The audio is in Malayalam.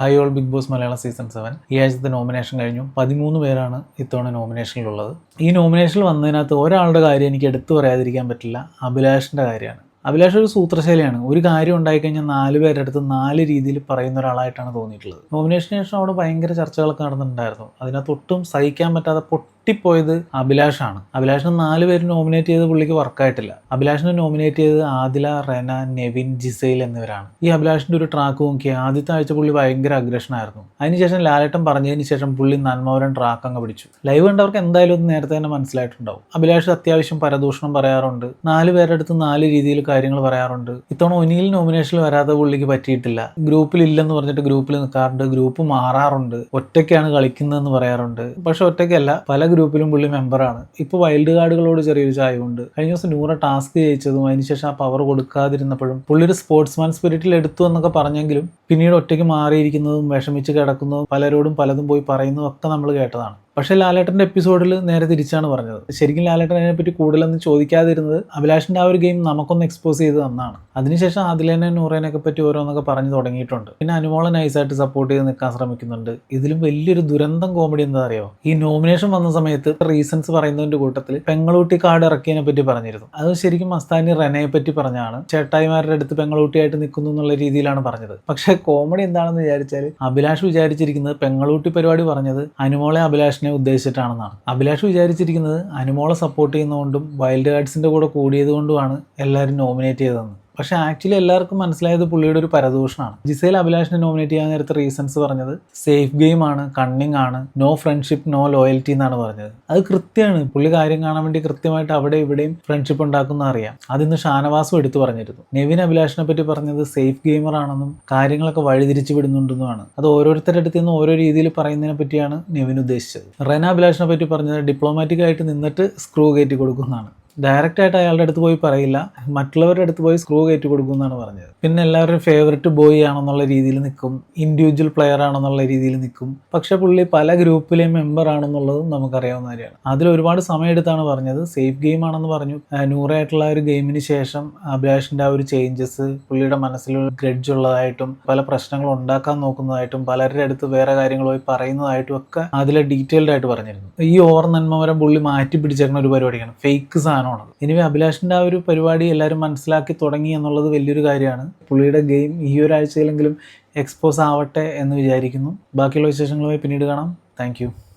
Hi all Big Boss Malayalam season seven ഈ ആഴ്ചത്തെ നോമിനേഷൻ കഴിഞ്ഞു. പതിമൂന്ന് പേരാണ് ഇത്തവണ നോമിനേഷനിലുള്ളത് ഈ നോമിനേഷനിൽ വന്നതിനകത്ത് ഒരാളുടെ കാര്യം എനിക്ക് എടുത്തു പറയാതിരിക്കാൻ പറ്റില്ല. അഭിലാഷിന്റെ കാര്യമാണ്. അഭിലാഷ് ഒരു സൂത്രശൈലിയാണ്. ഒരു കാര്യം ഉണ്ടായിക്കഴിഞ്ഞാൽ നാല് പേരുടെ അടുത്ത് നാല് രീതിയിൽ പറയുന്ന ഒരാളായിട്ടാണ് തോന്നിയിട്ടുള്ളത്. നോമിനേഷന് ശേഷം അവിടെ ഭയങ്കര ചർച്ചകളൊക്കെ നടന്നിട്ടുണ്ടായിരുന്നു. അതിനകത്ത് ഒട്ടും സഹിക്കാൻ പറ്റാതെ പൊട്ടിപ്പോയത് അഭിലാഷാണ്. അഭിലാഷിന് നാല് പേര് നോമിനേറ്റ് ചെയ്ത് പുള്ളിക്ക് വർക്കായിട്ടില്ല അഭിലാഷിനെ നോമിനേറ്റ് ചെയ്തത് ആദില റെന നെവിൻ ജിസൈൽ എന്നിവരാണ്. ഈ അഭിലാഷിന്റെ ഒരു ട്രാക്ക് നോക്കി ആദ്യത്തെ ആഴ്ച പുള്ളി ഭയങ്കര അഗ്രഷനായിരുന്നു അതിനുശേഷം ലാലേട്ടൻ പറഞ്ഞതിന് ശേഷം പുള്ളി നന്മവരം ട്രാക്ക് അങ്ങ് പിടിച്ചു. ലൈവ് കണ്ടവർക്ക് എന്തായാലും ഒന്ന് നേരത്തെ തന്നെ മനസ്സിലായിട്ടുണ്ടാവും. അഭിലാഷ് അത്യാവശ്യം പരദൂഷണം പറയാറുണ്ട്. നാല് പേരുടെ അടുത്ത് നാല് രീതിയിൽ കാര്യങ്ങൾ പറയാറുണ്ട്. ഇത്തവണ ഒനിയിൽ നോമിനേഷനിൽ വരാതെ പുള്ളിക്ക് പറ്റിയിട്ടില്ല. ഗ്രൂപ്പിൽ ഇല്ലെന്ന് പറഞ്ഞിട്ട് ഗ്രൂപ്പിൽ നിൽക്കാറുണ്ട്. ഗ്രൂപ്പ് മാറാറുണ്ട്. ഒറ്റയ്ക്കാണ് കളിക്കുന്നതെന്ന് പറയാറുണ്ട്. പക്ഷെ ഒറ്റയ്ക്കല്ല. പല ഗ്രൂപ്പിലും പുള്ളി മെമ്പറാണ്. ഇപ്പോൾ വൈൽഡ് കാർഡുകളോട് ചെറിയൊരു ചായവുണ്ട്. കഴിഞ്ഞ ദിവസം നൂറ ടാസ്ക് ജയിച്ചതും അതിനുശേഷം ആ പവർ കൊടുക്കാതിരുന്നപ്പോഴും പുള്ളി ഒരു സ്പോർട്സ്മാൻ സ്പിരിറ്റിൽ എടുത്തു എന്നൊക്കെ പറഞ്ഞെങ്കിലും പിന്നീട് ഒറ്റയ്ക്ക് മാറിയിരിക്കുന്നതും വിഷമിച്ച് കിടക്കുന്നതും പലരോടും പലതും പോയി പറയുന്നതും ഒക്കെ നമ്മൾ കേട്ടതാണ്. പക്ഷേ ലാലേട്ടന്റെ എപ്പിസോഡിൽ നേരെ തിരിച്ചാണ് പറഞ്ഞത്. ശരിക്കും ലാലേട്ടൻ അതിനെപ്പറ്റി കൂടുതലൊന്നും ചോദിക്കാതിരുന്നത് അഭിലാഷിന്റെ ആ ഒരു ഗെയിം നമുക്കൊന്ന് എക്സ്പോസ് ചെയ്ത് തന്നാണ്. അതിനുശേഷം അതിലേനെ നൂറേനൊക്കെ പറ്റി ഓരോന്നൊക്കെ പറഞ്ഞു തുടങ്ങിയിട്ടുണ്ട്. പിന്നെ അനുമോളെ നൈസായിട്ട് സപ്പോർട്ട് ചെയ്ത് നിൽക്കാൻ ശ്രമിക്കുന്നുണ്ട്. ഇതിലും വലിയൊരു ദുരന്തം കോമഡി എന്താ അറിയോ ഈ നോമിനേഷൻ വന്ന സമയത്ത് റീസൺസ് പറയുന്നതിന്റെ കൂട്ടത്തിൽ പെങ്ങളൂട്ടി കാർഡ് ഇറക്കിയതിനെ പറ്റി പറഞ്ഞിരുന്നു. അത് ശരിക്കും മസ്താനി റെനയെ പറ്റി പറഞ്ഞാണ്. ചേട്ടായിമാരുടെ അടുത്ത് പെങ്ങളൂട്ടിയായിട്ട് നിൽക്കുന്നു എന്നുള്ള രീതിയിലാണ് പറഞ്ഞത്. പക്ഷേ കോമഡി എന്താണെന്ന് വിചാരിച്ചാൽ അഭിലാഷ് വിചാരിച്ചിരിക്കുന്നത് പെങ്ങളൂട്ടി പരിപാടി പറഞ്ഞത് അനുമോളെ അഭിലാഷിനെ ഉദ്ദേശിച്ചിട്ടാണെന്നാണ്. അഭിലാഷ് വിചാരിച്ചിരിക്കുന്നത് അനുമോളെ സപ്പോർട്ട് ചെയ്യുന്നതുകൊണ്ടും വൈൽഡ് കാർഡ്സിന്റെ കൂടെ കൂടിയതുകൊണ്ടുമാണ് എല്ലാവരും നോമിനേറ്റ് ചെയ്തതെന്ന്. പക്ഷേ ആക്ച്വലി എല്ലാവർക്കും മനസ്സിലായത് പുള്ളിയുടെ ഒരു പരദൂഷണമാണ്. ജിസേൽ അഭിലാഷിനെ നോമിനേറ്റ് ചെയ്യാൻ നേരത്തെ റീസൺസ് പറഞ്ഞത് സേഫ് ഗെയിം ആണ് കണ്ണിങ് ആണ് നോ ഫ്രണ്ട്ഷിപ്പ് നോ ലോയൽറ്റി എന്നാണ് പറഞ്ഞത്. അത് കൃത്യമാണ്. പുള്ളി കാര്യം കാണാൻ വേണ്ടി കൃത്യമായിട്ട് അവിടെ ഇവിടെയും ഫ്രണ്ട്ഷിപ്പ് ഉണ്ടാക്കുന്ന അറിയാം. അതിന്ന് ഷാനവാസും എടുത്തു പറഞ്ഞിരുന്നു. നെവിൻ അഭിലാഷിനെ പറ്റി പറഞ്ഞത് സേഫ് ഗെയിമർ ആണെന്നും കാര്യങ്ങളൊക്കെ വഴിതിരിച്ചു വിടുന്നുണ്ടെന്നുമാണ്. അത് ഓരോരുത്തരുടെ അടുത്ത് നിന്ന് ഓരോ രീതിയിൽ പറയുന്നതിനെ പറ്റിയാണ് നെവിൻ ഉദ്ദേശിച്ചത്. റെന അഭിലാഷിനെ പറ്റി പറഞ്ഞത് ഡിപ്ലോമാറ്റിക് ആയിട്ട് നിന്നിട്ട് സ്ക്രൂ കയറ്റി കൊടുക്കുന്നതാണ് ഡയറക്റ്റ് ആയിട്ട് അയാളുടെ അടുത്ത് പോയി പറയില്ല. മറ്റുള്ളവരുടെ അടുത്ത് പോയി സ്ക്രൂ കയറ്റി കൊടുക്കും എന്നാണ് പറഞ്ഞത്. പിന്നെ എല്ലാവരും ഫേവററ്റ് ബോയ് ആണെന്നുള്ള രീതിയിൽ നിൽക്കും. ഇൻഡിവിജ്വൽ പ്ലെയർ ആണെന്നുള്ള രീതിയിൽ നിൽക്കും. പക്ഷെ പുള്ളി പല ഗ്രൂപ്പിലെയും മെമ്പർ ആണെന്നുള്ളതും നമുക്കറിയാവുന്ന കാര്യമാണ്. അതിൽ ഒരുപാട് സമയമെടുത്താണ് പറഞ്ഞത്. സേഫ് ഗെയിം ആണെന്ന് പറഞ്ഞു. നൂറായിട്ടുള്ള ഒരു ഗെയിമിന് ശേഷം അഭിലാഷിന്റെ ആ ഒരു ചേഞ്ചസ് പുള്ളിയുടെ മനസ്സിൽ ഗ്രഡ്ജ് ഉള്ളതായിട്ടും പല പ്രശ്നങ്ങൾ ഉണ്ടാക്കാൻ നോക്കുന്നതായിട്ടും പലരുടെ അടുത്ത് വേറെ കാര്യങ്ങൾ പോയി പറയുന്നതായിട്ടും ഒക്കെ അതിലെ ഡീറ്റെയിൽഡ് ആയിട്ട് പറഞ്ഞിരുന്നു. ഈ ഓർ നന്മവരം പുള്ളി മാറ്റി പിടിച്ചേക്കുന്ന ഒരു പരിപാടിയാണ്. ഫേക്ക് സാധനമാണത് ഇനി അഭിലാഷിന്റെ ആ ഒരു പരിപാടി എല്ലാവരും മനസ്സിലാക്കി തുടങ്ങി എന്നുള്ളത് വലിയൊരു കാര്യമാണ്. പുള്ളിയുടെ ഗെയിം ഈ ഒരാഴ്ചയിലെങ്കിലും എക്സ്പോസ് ആവട്ടെ എന്ന് വിചാരിക്കുന്നു. ബാക്കിയുള്ള വിശേഷങ്ങളുമായി പിന്നീട് കാണാം. താങ്ക്